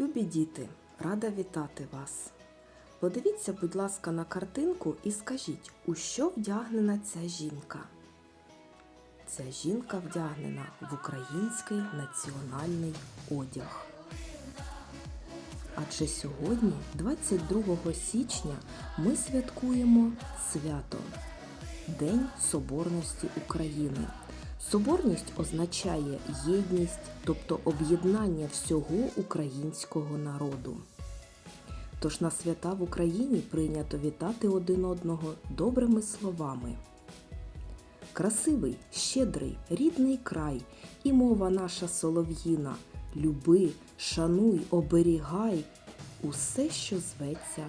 Любі діти, рада вітати вас. Подивіться, будь ласка, на картинку і скажіть, у що вдягнена ця жінка? Ця жінка вдягнена в український національний одяг. Адже сьогодні, 22 січня, ми святкуємо свято День Соборності України. Соборність означає єдність, тобто об'єднання всього українського народу. Тож на свята в Україні прийнято вітати один одного добрими словами. Красивий, щедрий, рідний край, і мова наша солов'їна. Люби, шануй, оберігай усе, що зветься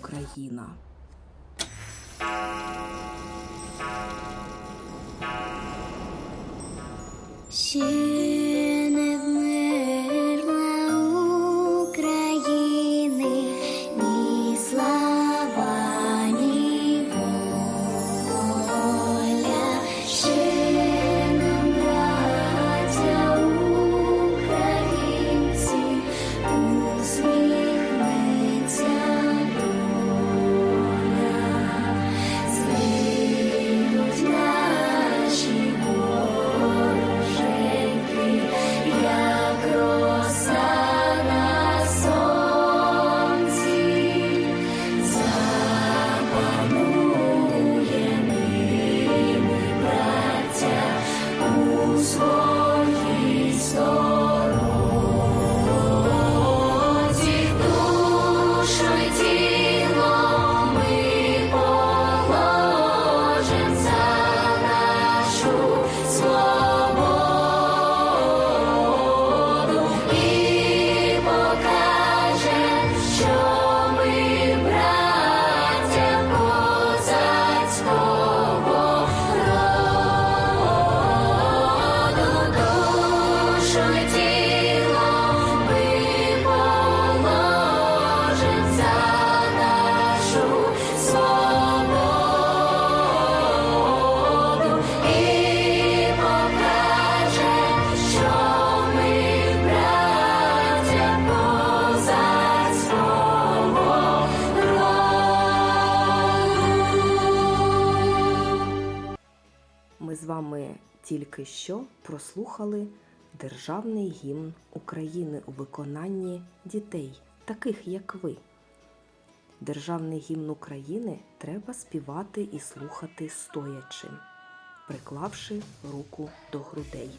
Україна. Ще з вами тільки що прослухали Державний гімн України у виконанні дітей, таких як ви. Державний гімн України треба співати і слухати стоячи, приклавши руку до грудей.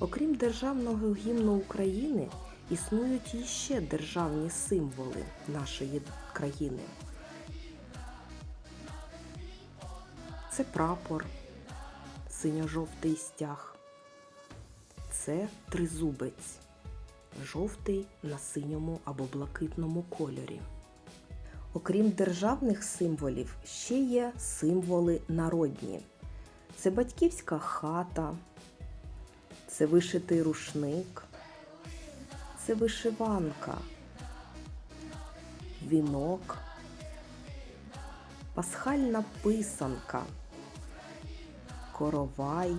Окрім Державного гімну України, існують іще державні символи нашої країни. Це прапор, синьо-жовтий стяг. Це тризубець, жовтий на синьому або блакитному кольорі. Окрім державних символів, ще є символи народні. Це батьківська хата, це вишитий рушник, це вишиванка, вінок, пасхальна писанка, коровай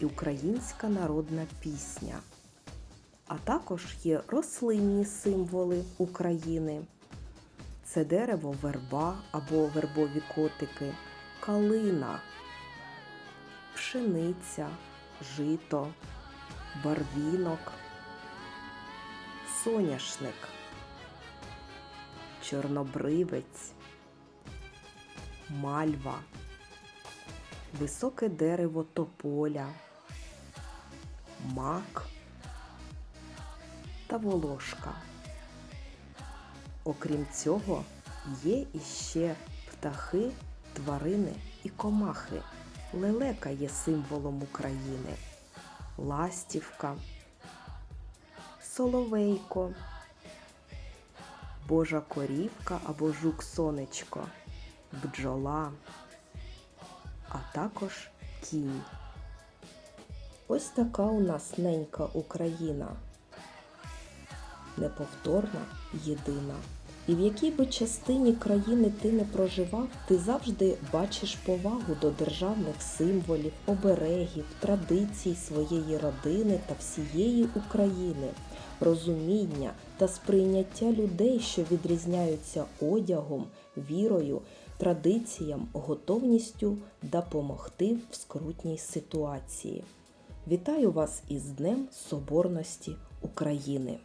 і українська народна пісня. А також є рослинні символи України. Це дерево верба або вербові котики, калина, пшениця, жито, барвінок, соняшник, чорнобривець, мальва, високе дерево тополя, мак та волошка. Окрім цього, є іще птахи, тварини і комахи. Лелека є символом України, ластівка, соловейко, божа корівка або жук-сонечко, бджола, а також кінь. Ось така у нас ненька Україна. Неповторна, єдина. І в якій би частині країни ти не проживав, ти завжди бачиш повагу до державних символів, оберегів, традицій своєї родини та всієї України, розуміння та сприйняття людей, що відрізняються одягом, вірою, традиціям, готовністю допомогти в скрутній ситуації. Вітаю вас із Днем Соборності України!